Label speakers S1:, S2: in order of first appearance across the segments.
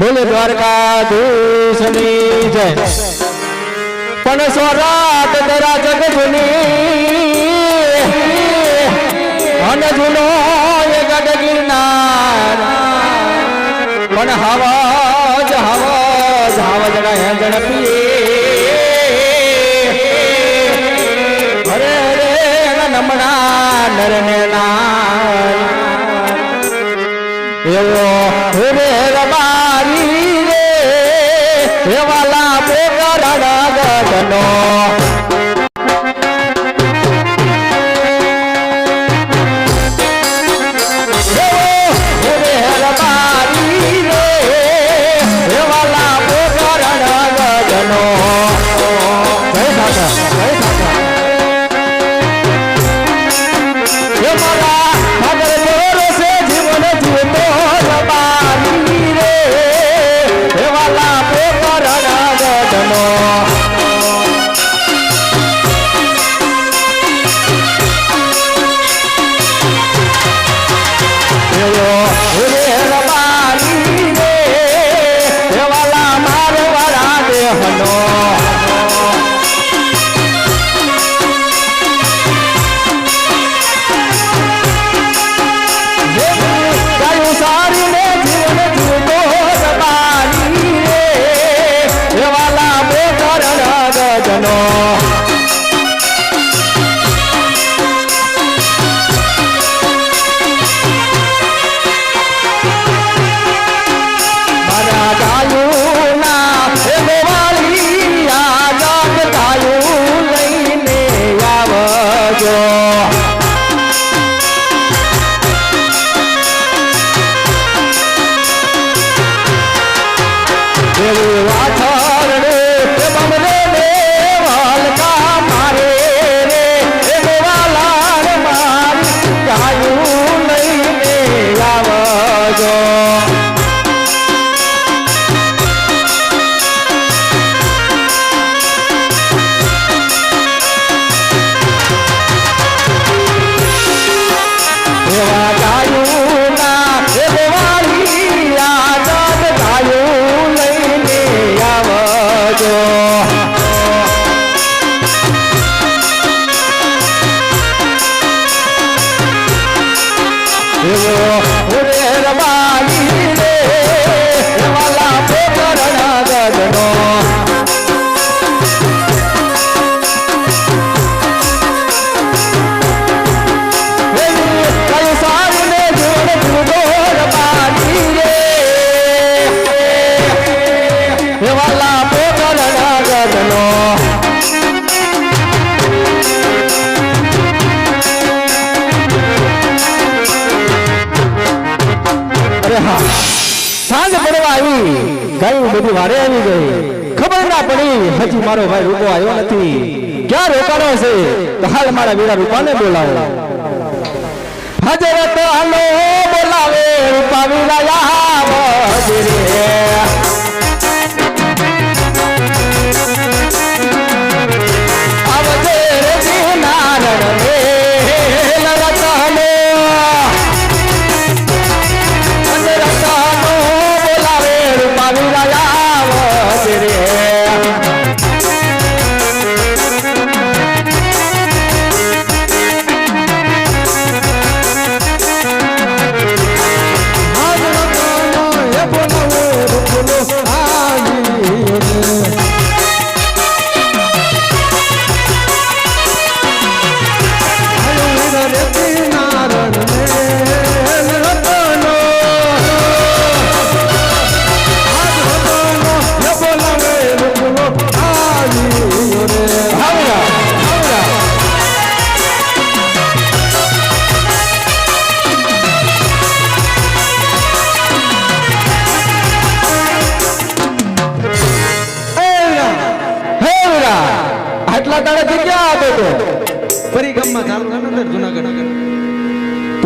S1: બોલે દ્વારકાધીશની જય. પણ સ્વરાત દરા જગજની અને જૂનો ગઢ ગિરનાર. પણ હવાજ હવાજ હવાજ ના હેંજણ પીએ. હરે રે નમણા નરને ના એવો no આવી ગાયું બધું વારે આવી ગઈ. ખબર ના પડી, હજી મારો ભાઈ રૂપો આવ્યો નથી. ક્યાં રોકાણો છે? તો હાલ મારા વીરા રૂપાને બોલાવો. હજરત હલો બોલાવે રૂપા રહ્યા વજરે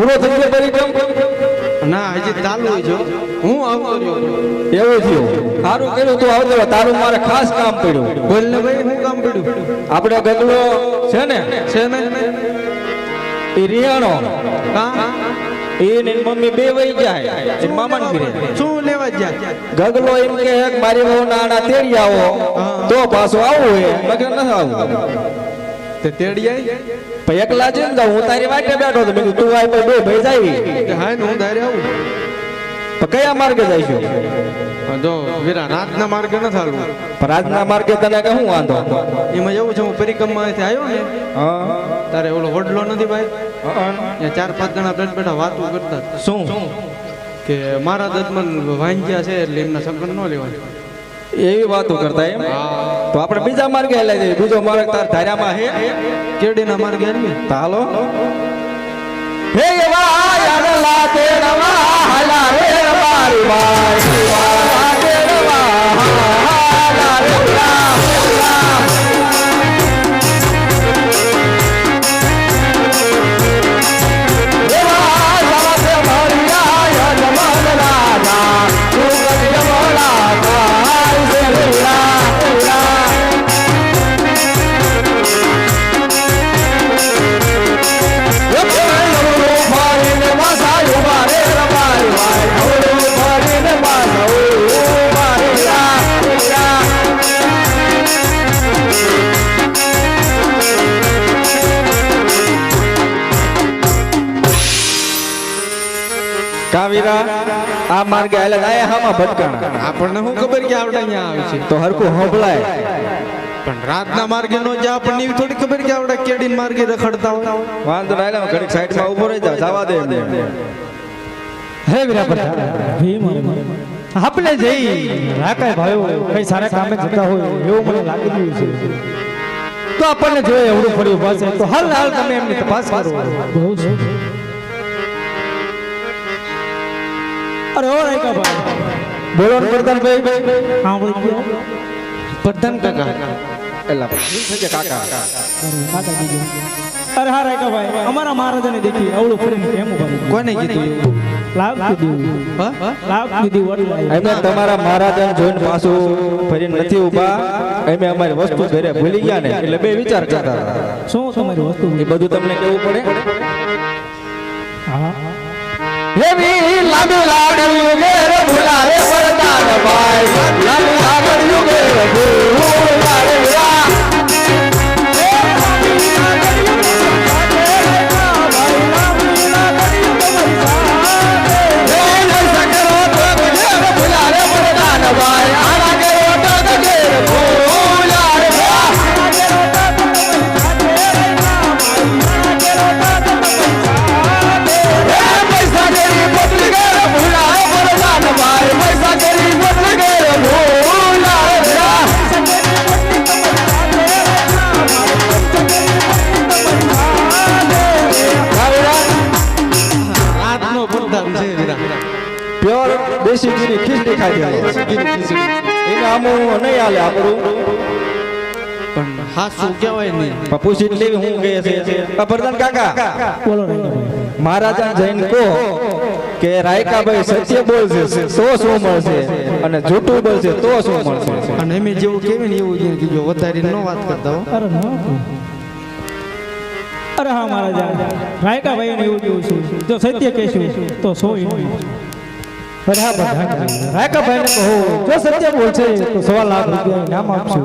S1: પૂરો થઈ ગયો પરિક્રમ?
S2: ના હજી ચાલુ હોય છે હું આવતો રહ્યો
S1: એવું થયું. સારું કર્યું તું આવતો તારું મારે ખાસ કામ પડ્યું.
S2: બોલ ને ભાઈ હું કામ પડ્યું?
S1: આપણે ગગલો છે ને?
S2: છે ને?
S1: એ રિયાણો
S2: હા?
S1: એ એની મમ્મી બે વહી જાય. ઘરે.
S2: શું લેવા જાય?
S1: ગગલો એમ કે મારી બહુ નાના તેડી આવો. તો પાછો આવું હે મગર નથી આવું.
S2: તે તેડી આવી
S1: પછી એકલા જઈને જાઉં હું તારી વાટે બેઠો તો મેં તું આય બે ભાઈ
S2: તે હા ને હું ધારે આવું.
S1: તો કયા માર્ગે જઈશું?
S2: જો વીરા રાતના માર્ગે ન થાલું
S1: પણ આજના માર્ગે તને કે શું વાંધો?
S2: એમાં એવું છે હું પરિક્રમાથી આવ્યો ને
S1: હા.
S2: તારે ઓલો વડલો નથી ભાઈ?
S1: હા.
S2: ત્યાં ચાર પાંચ જણા બેઠ બેઠા વાતો કરતા.
S1: શું?
S2: કે મારા દત્મન વાંચ્યા છે એટલે એમના સંકટ ન લેવાય.
S1: એવી વાતો કરતા એમ? તો આપણે બીજા માર્ગે લઈ જઈએ. બીજો માર્ગ તાર ધાર્યામાં હે?
S2: કેડીના માર્ગે આવી
S1: તો હાલો. હે એવા યાદલા તે નવા હલા રે મારી બાઈ આ માર્ગે આયલા આયા હામાં ભટકાણા.
S2: આપણને શું ખબર કે આવડે અહીંયા આવે છે?
S1: તો હરકું હોંભળાય.
S2: પણ રાતના માર્ગે નો જે આપણને એવી થોડી ખબર કે આવડે કેડીન માર્ગે રખડતા હોય?
S1: વાંધો ના આયલા ઘડીક સાઈડમાં ઊભો રહી જાવ જવા દે એમને.
S3: હે વીરા ભીમ. આપણે જઈ રાકાય ભાઈઓ કઈ સારા કામે જતા હોય એવું મને લાગી રહ્યું છે. તો આપણને જોઈએ એવડું પડ્યું પાસે તો હાલ હાલ તમે એમની તપાસ કરો. બહુ અરે ઓ રાયકા ભાઈ.
S1: બોલો ને પ્રધાનભાઈ
S3: હા બોલ ગયો.
S2: પ્રધાન કાકા.
S1: એલા થઈ ગયા કાકા?
S3: અરે હા રાયકા ભાઈ. અમારા મહારાજાને દેખી અવળું ફરીને કેમ ઊભા
S2: કોને કીધું?
S3: લાવ કીધું?
S2: હા?
S3: લાવ કીધું વડલા
S1: અમે તમારા મહારાજાને જોઈને પાછું ફરીને નથી ઊભા. અમે અમારી વસ્તુ ઘરે ભૂલી ગયા ને એટલે બે વિચાર કરતા
S3: શું તમારી વસ્તુ?
S1: એ બધું તમને કેવું પડે?
S3: હા.
S1: એવી લાંબી લાડ્યું મેર ભૂલારે વરદાન ભાઈ. લાંબી લાડ્યું મેર ભૂલારે
S2: કહેવાય
S1: લેવી હું કહે છે? આ કાકા.
S3: બોલો રાયકા ભાઈ
S1: મહારાજા જઈને કહો કે રાયકાભાઈ સત્ય બોલશે તો શું મળશે અને જૂઠું બોલશે તો શું મળશે?
S2: અને એમ જેવું કેવી ને એવું જ કીધું વધારે ન વાત કરતા હો.
S3: અરે અરે હા મહારાજા. રાયકાભાઈ એવું છું. જો સત્ય કહેશું તો સો હા ભાઈ કહો. જો સત્ય બોલશે તો સવા લાખ રૂપિયા ઇનામ આપશું.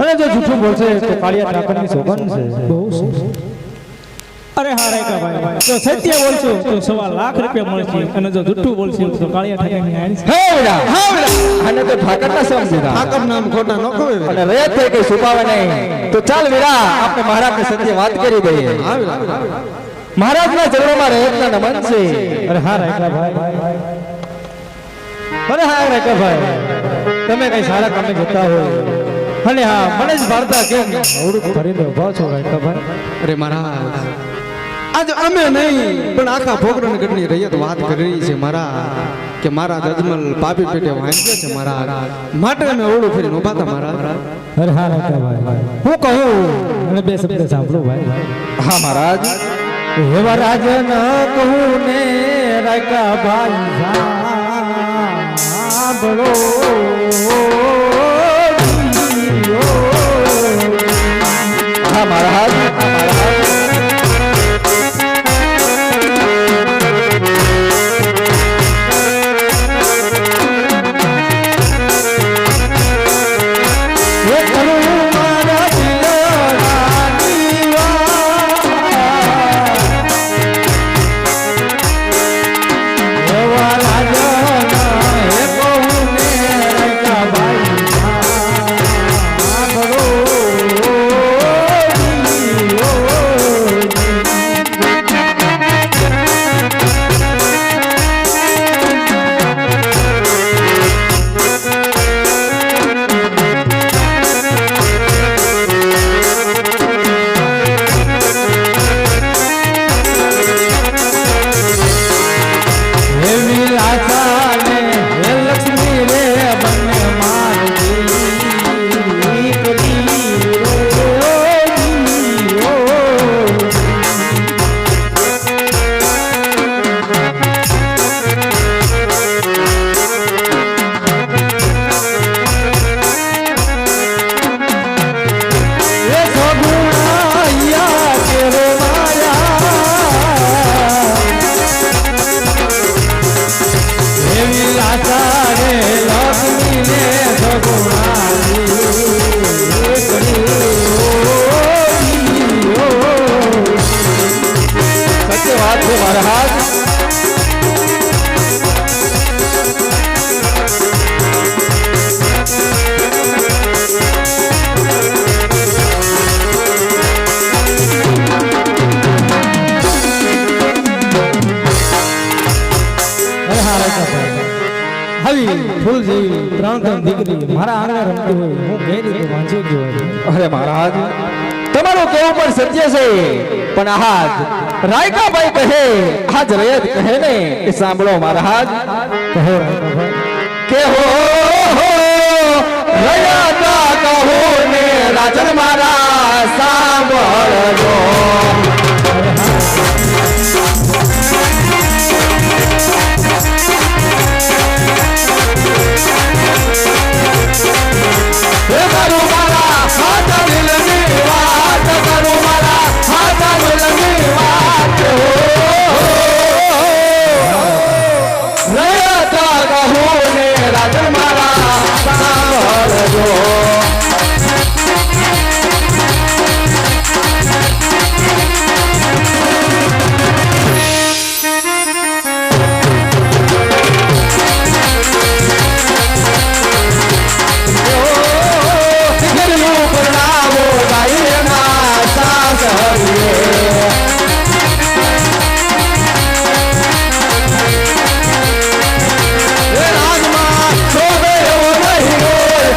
S3: અને જો જૂઠું બોલશે તો કાળિયા ઠાકરની સોગન છે. અરે હા રાયકા ભાઈ. જો સત્ય બોલશો તો સવા લાખ રૂપિયા મળશે. અને જો જૂઠું બોલશો તો કાળિયા ઠાકરની આણી છે.
S1: હે વિરા આને તો ઠાકર ના
S2: ઠાકર નામ ખોટા ન કહે
S1: અને છુપાવે નહીં. તો ચાલ વીરા આપણે મહારાજને સત્ય વાત કરી દઈએ. મહારાજના ચરણોમાં રહેતના નમન છે.
S3: અરે હા અરે હા રાયકા ભાઈ તમે કઈ સારા કામે જતા હોય. અને હા મને જ ભારતા કેમ અવડું ભરીને ઊભા છો રાયકા ભાઈ.
S2: અરે મારા આજ અમે નહીં પણ આખા ભોગરણ ગઢની રૈયત વાત કરી રહી છે મારા કે મારા અજમલ પાપી પેટે વાંચ્યા છે મારા માટે અમે ઓળું ફરીને ઊભા હતા મારા
S3: અરે હા રાયકા ભાઈ. હું કહું અને બે શબ્દ સાંભળો ભાઈ.
S1: હા મહારાજ.
S3: એવા રાજ ન કહું ને રાયકા ભાઈ સાંભળો
S1: મહારાજ આવી ફૂલ જેવી
S3: ત્રણ ત્રણ દીકરી મારા આંગણે રમતી હોય હું કઈ રીતે વાંચી ગયો
S2: અરે મહારાજ તમારું કેવું પણ સત્ય છે પણ આજ રાયકાભાઈ કહે આજ રયત કહે ને એ સાંભળો મહારાજ.
S3: કહો
S2: કે હો રયા કહો ને રાજન
S1: મહારાજ.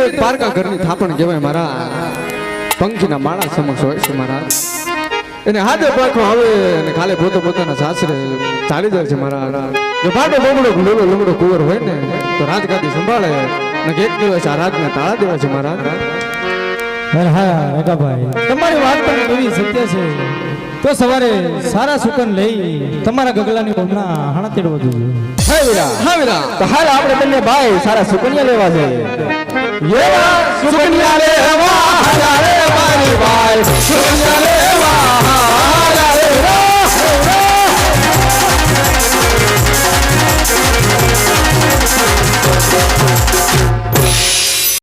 S1: તો એક પારકા ઘરની થાપણ કહેવાય મારા. પંખીના માળા સમક્ષ હોય છે મારા. એને હાથે પાછો આવે અને ખાલે પોતે પોતાના સાસરે ચાલી જાય છે મારા. જો ભાડો બમડો લોલો લમડો કુંવર હોય ને તો રાજગાદી સંભાળે. ને એક દિવસ આ રાજના તાળા દેવા છે મારા.
S3: હા તમારી વાત પણ એવી સત્ય છે. તો સવારે સારા સુકન લઈ તમારા ગગલાની બમણા હાણા તેડવા જોઈએ.
S2: હા વીરા.
S1: હા વીરા.
S2: તો હાલ આપણે બંને ભાઈ સારા સુકન્યા લેવા જઈએ સુકન્યા લેવા હારા મારી ભાઈ સુકન્યા લેવા